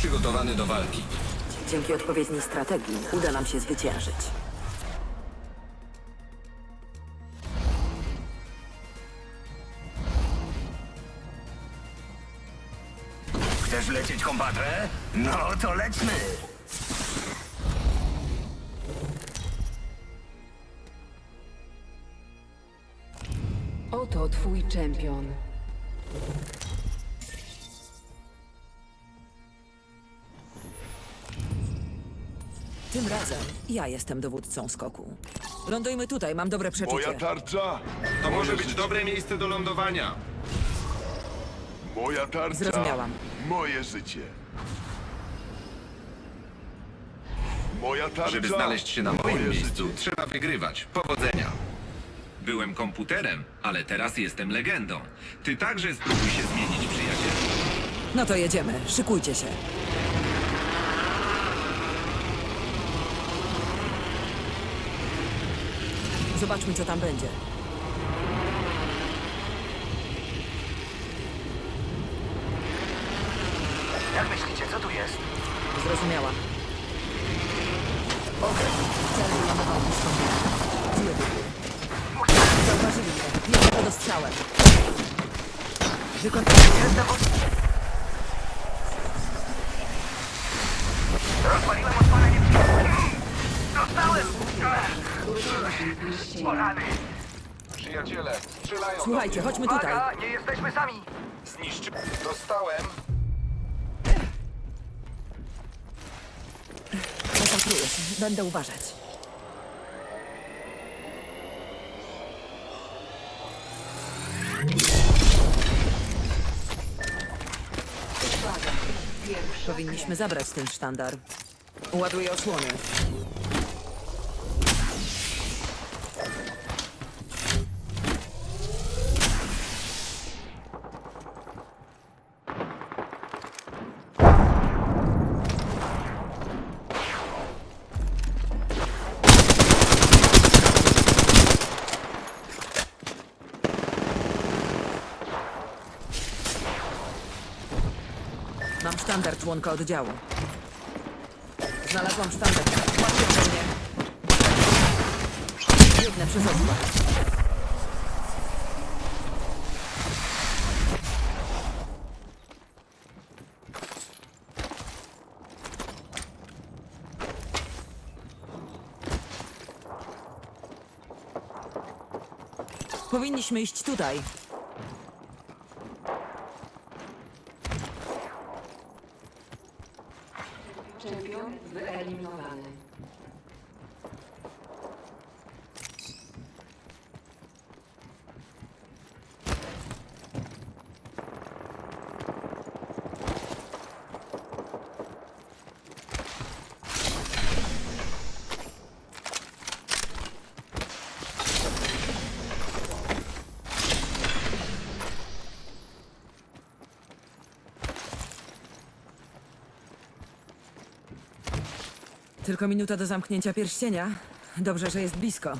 przygotowany do walki. Dzięki odpowiedniej strategii uda nam się zwyciężyć. Chcesz lecieć, kompadre? No to lećmy! Oto twój czempion. Tym razem ja jestem dowódcą skoku. Lądujmy tutaj, mam dobre przeczucie. Moja tarcza. To może moje być dobre miejsce do lądowania. Moja tarcza. Zrozumiałam. Moje życie. Moja tarcza. Żeby znaleźć się na moje moim miejscu, życie. trzeba wygrywać. Powodzenia. Byłem komputerem, ale teraz jestem legendą. Ty także spróbuj się zmienić, przyjacielu. No to jedziemy, szykujcie się. Zobaczmy, co tam będzie. Jak myślicie, co tu jest? Zrozumiałam. Cel wylądował blisko mnie. Zły wybór. Zauważyli mnie. Biorę to do strzałem. Wykontroluję. Jestem od... Rozpaliłem odpalenie Dostałem! O rany! Przyjaciele, strzelają Słuchajcie, chodźmy tutaj. Uwaga, nie jesteśmy sami! Zniszczy... Dostałem. Koncentruję się. Będę uważać. Powinniśmy zabrać ten sztandar. Ładuję osłony. Mam sztandar członka oddziału. Znalazłam sztandar. Łapcie mnie. Biegnę przez okno. Powinniśmy iść tutaj. Tylko minuta do zamknięcia pierścienia. Dobrze, że jest blisko.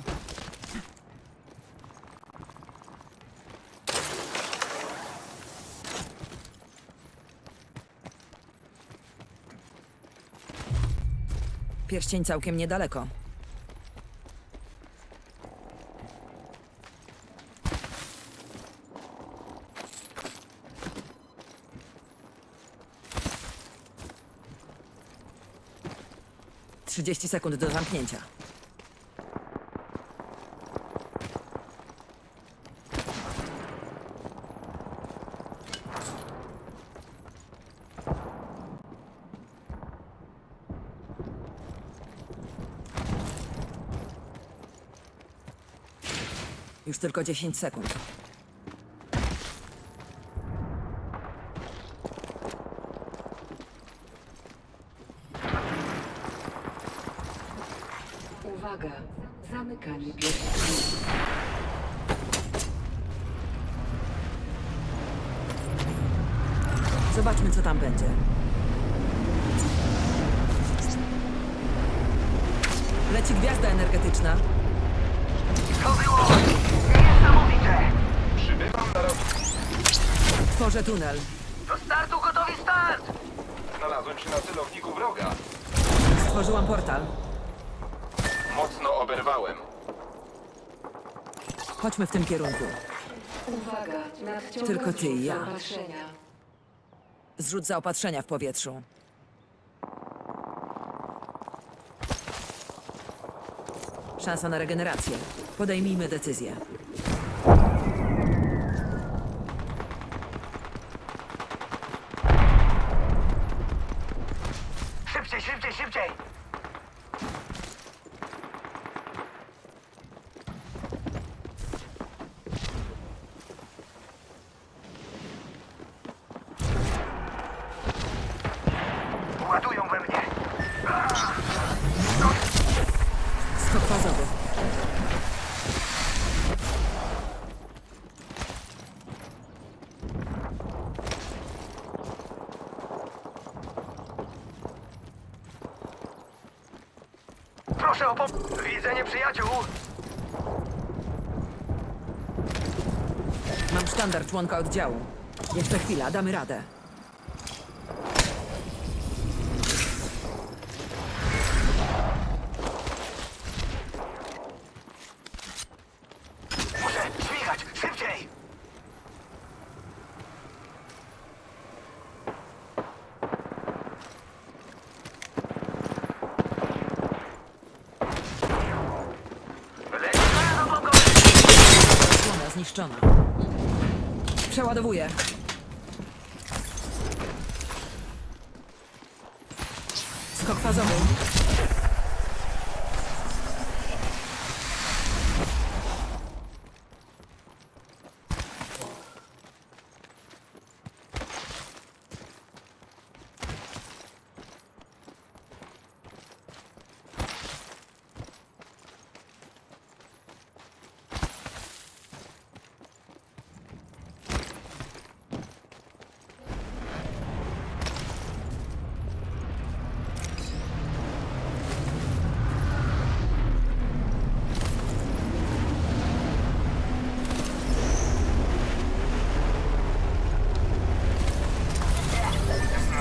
Pierścień całkiem niedaleko. Trzydzieści sekund do zamknięcia. Już tylko 10 sekund. Uwaga, zamykanie pierścieni. Zobaczmy, co tam będzie. Leci gwiazda energetyczna. To było niesamowite! Przybywam na rok. Tworzę tunel. Do startu gotowi start! Znalazłem się na celowniku wroga. Stworzyłam portal. Mocno oberwałem. Chodźmy w tym kierunku. Uwaga, nadciąga Tylko ty i ja. zaopatrzenia. Zrzut zaopatrzenia w powietrzu. Szansa na regenerację. Podejmijmy decyzję. Proszę o pomoc. Widzę nieprzyjaciół. Mam sztandar członka oddziału. Jeszcze chwila, damy radę. Muszę śmigać. Szybciej! Lecimy na nową Człona zniszczona. Przeładowuję. Skok fazowy.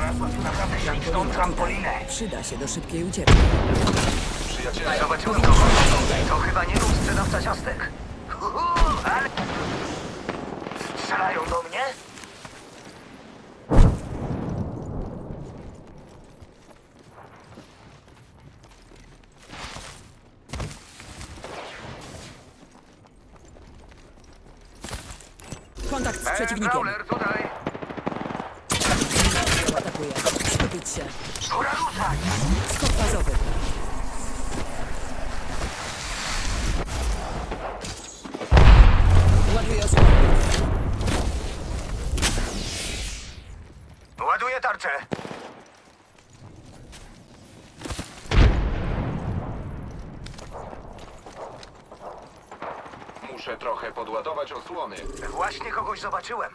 Znalazłem naprawdę śliczną trampolinę. Przyda się do szybkiej ucieczki. Przyjaciele, Zobaczyłem to. To chyba nie był sprzedawca ciastek. Uhu, ale... Strzelają do mnie? Kontakt z przeciwnikiem. Tutaj. Tarczę. muszę trochę podładować osłony. Właśnie kogoś zobaczyłem.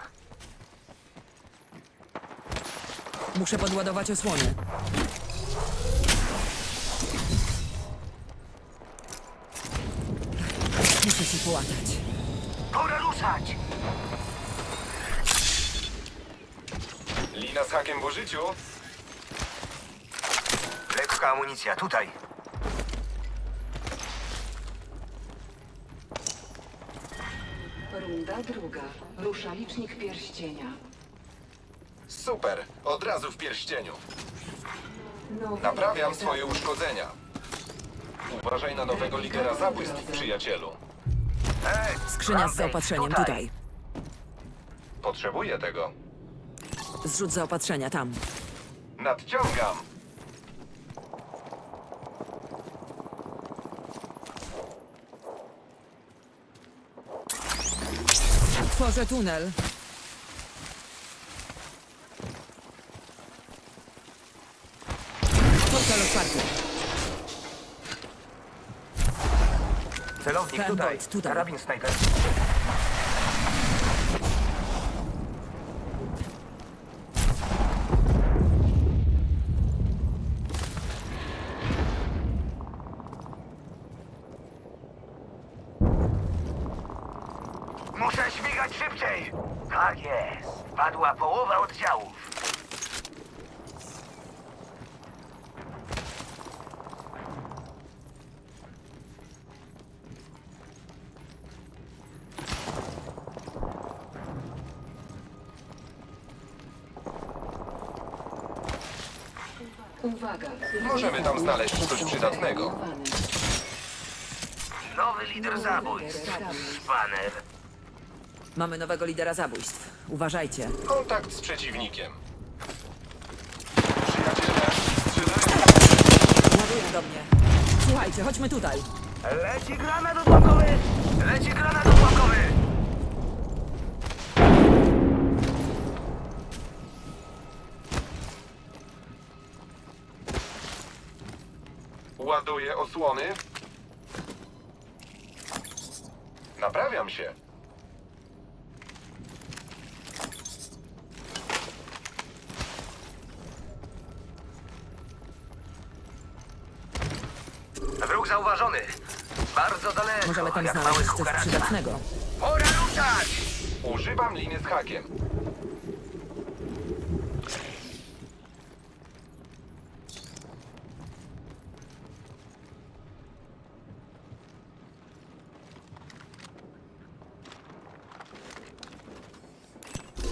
Muszę podładować osłony. Muszę się połatać. Pora ruszać. Lina z hakiem w użyciu. Lekka amunicja, tutaj. Runda druga. Rusza licznik pierścienia. Super, od razu w pierścieniu. Nowy Naprawiam swoje uszkodzenia. Uważaj na nowego lidera zabójstw, przyjacielu. Ej, Skrzynia z Rampage, zaopatrzeniem tutaj. Potrzebuję tego. Zrzut zaopatrzenia tam. Nadciągam. Tworzę tunel. Portal otwarty. Celownik Ten tutaj. bot, tutaj. Karabin snajper. Muszę śmigać szybciej. Tak jest. Padła połowa oddziałów. Uwaga. Możemy tam znaleźć coś przydatnego. Nowy lider zabójstw. Banner. Mamy nowego lidera zabójstw. Uważajcie. Kontakt z przeciwnikiem. Przyjaciele, strzelają. Ładują do mnie. Słuchajcie, chodźmy tutaj. Leci granat odłakowy! Leci granat odłakowy! Ładuję osłony. Naprawiam się. Wróg zauważony. Bardzo daleko. Możemy tam jak znaleźć mały coś kukaraka. przydatnego. Pora ruszać! Używam liny z hakiem.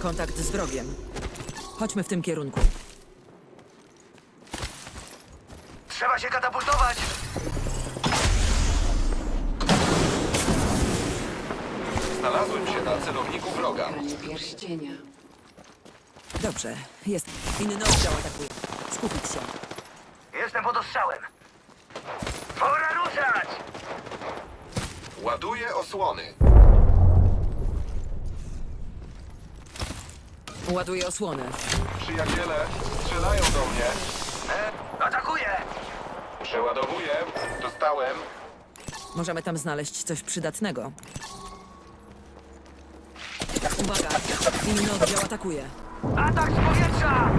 Kontakt z wrogiem. Chodźmy w tym kierunku. Trzeba się katapultować! Znalazłem się na celowniku wroga. Pierścienia. Dobrze, jest. Inny oddział atakuje. Skupić się. Jestem pod ostrzałem. Pora ruszać! Ładuję osłony. Ładuję osłonę. Przyjaciele, strzelają do mnie. E, atakuję! Przeładowuję. Dostałem. Możemy tam znaleźć coś przydatnego. Uwaga! Inny oddział atakuje. Atak z powietrza!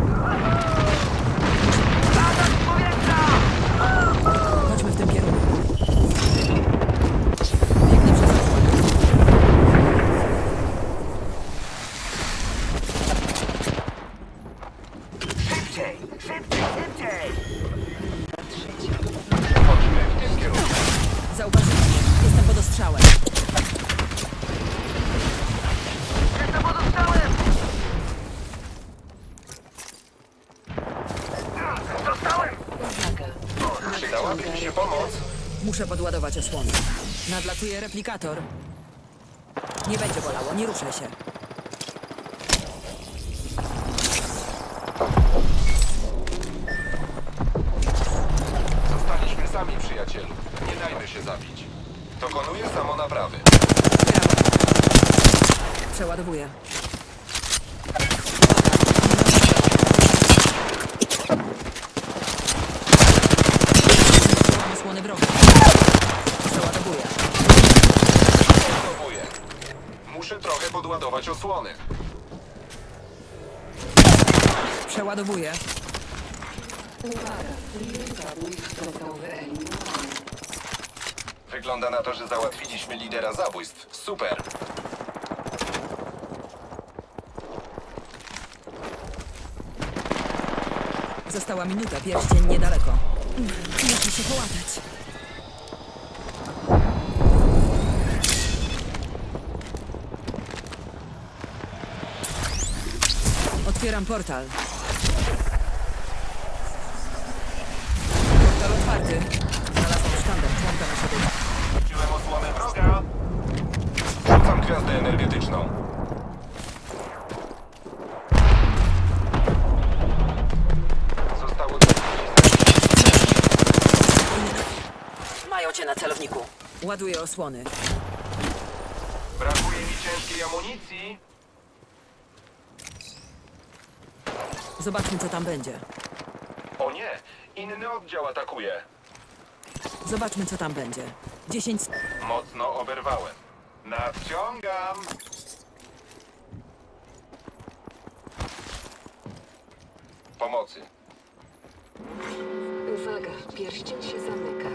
Szybciej! Szybciej! Szybciej! Chodźmy w tym kierunku. Zauważyli mnie. Jestem pod ostrzałem. Jestem pod ostrzałem! Dostałem! Uwaga. Przydałaby mi się pomoc. Muszę podładować osłonę. Nadlatuje replikator. Nie będzie bolało, nie ruszę się. Dokonuję samonaprawy. Przeładowuję. Osłony wroga. Przeładowuję. Próbuję. Muszę trochę podładować osłony. Przeładowuję. Uwaga. Wygląda na to, że załatwiliśmy lidera zabójstw. Super. Została minuta, pierścień niedaleko. Muszę się połatać. Otwieram portal. Portal otwarty. Znalazłam sztandar członka naszego... Osłonę wroga. Rzucam gwiazdę energetyczną. Zostało Mają cię na celowniku. Ładuję osłony. Brakuje mi ciężkiej amunicji. Zobaczmy, co tam będzie. O nie, inny oddział atakuje. Zobaczmy, co tam będzie. 10... Mocno oberwałem. Nadciągam. Pomocy. Uwaga. Pierścień się zamyka.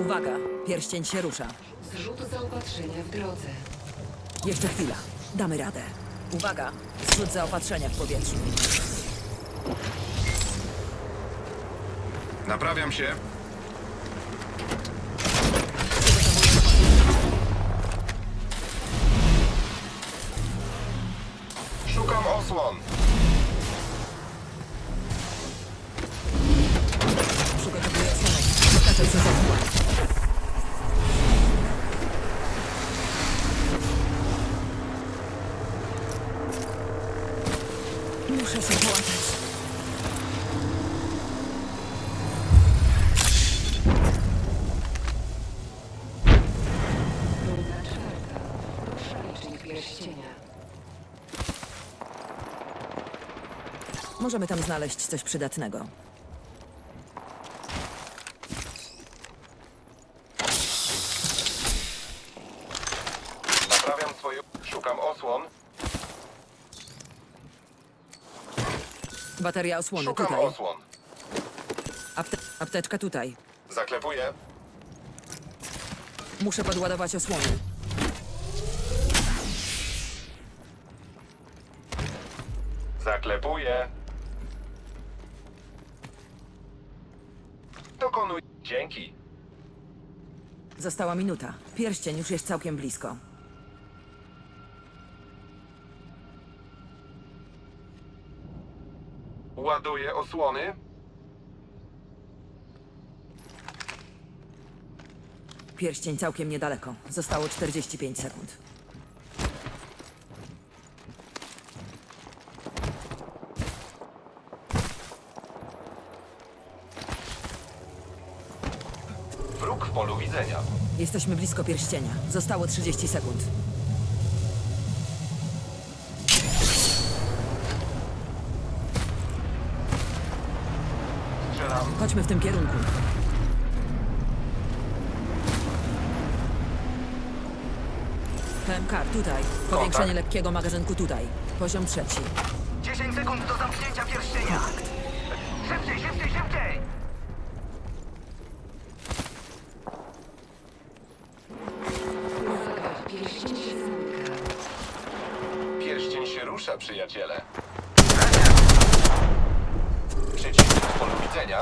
Uwaga, pierścień się rusza. Zrzut zaopatrzenia w drodze. Jeszcze chwila. Damy radę. Uwaga, zrzut zaopatrzenia w powietrzu. Naprawiam się. osłon. Przygotowuję odsłonę. Lokator zazadziła. Możemy tam znaleźć coś przydatnego. Naprawiam swoje... Szukam osłon. Bateria osłony Szukam tutaj. osłon. Apte apteczka tutaj. Zaklepuję. Muszę podładować osłony. Zaklepuję. Dokonuj. Dzięki. Została minuta. Pierścień już jest całkiem blisko. Ładuję osłony. Pierścień całkiem niedaleko. Zostało 45 sekund. Polu widzenia. Jesteśmy blisko pierścienia. Zostało 30 sekund. Strzelam. Chodźmy w tym kierunku. PMK tutaj. Powiększenie lekkiego magazynku tutaj. Poziom trzeci. 10 sekund do zamknięcia pierścienia. Szybciej, szybciej, szybciej! Przyjaciele. Przeciwnik w polu widzenia.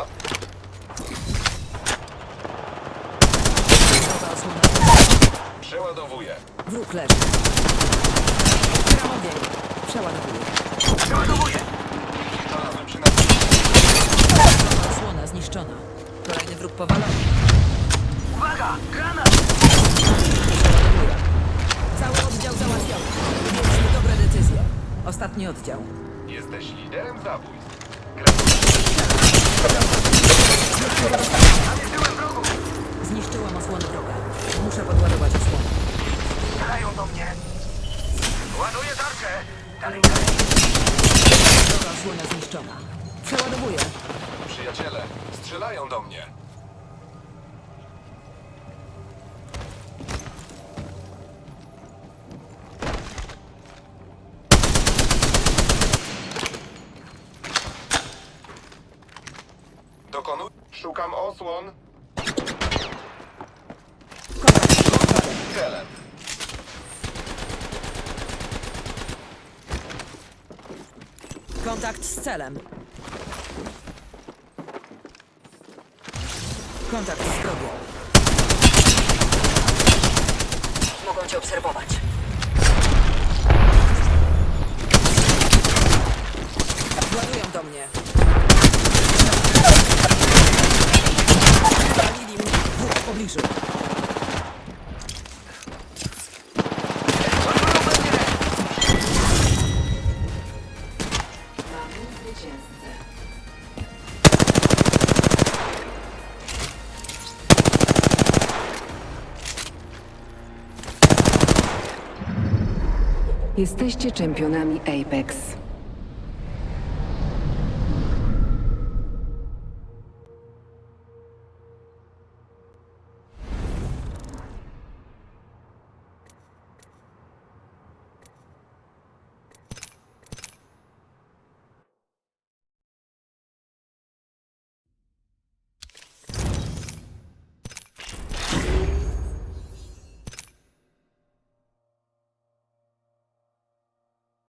Nowa osłona. Przeładowuję. Wróg leży. Otwieram ogień. Przeładowuję. Przeładowuję! Znalazłem Nowa osłona zniszczona. Kolejny wróg powalony. Uwaga! Granat! Przeładowuję. Cały oddział załatwiony. Ostatni oddział. Jesteś liderem zabójstw. Zniszczyłam osłonę wroga. Muszę podładować osłonę. Strzelają do mnie! Ładuję tarczę! Dalej, dalej! Droga osłona zniszczona. Przeładowuję. Przyjaciele, strzelają do mnie. Szukam osłon. Celem. Kontakt z celem. Kontakt z wrogiem. Mogą cię obserwować. Ładują do mnie. Zalili mnie. W pobliżu. Jesteście czempionami Apex.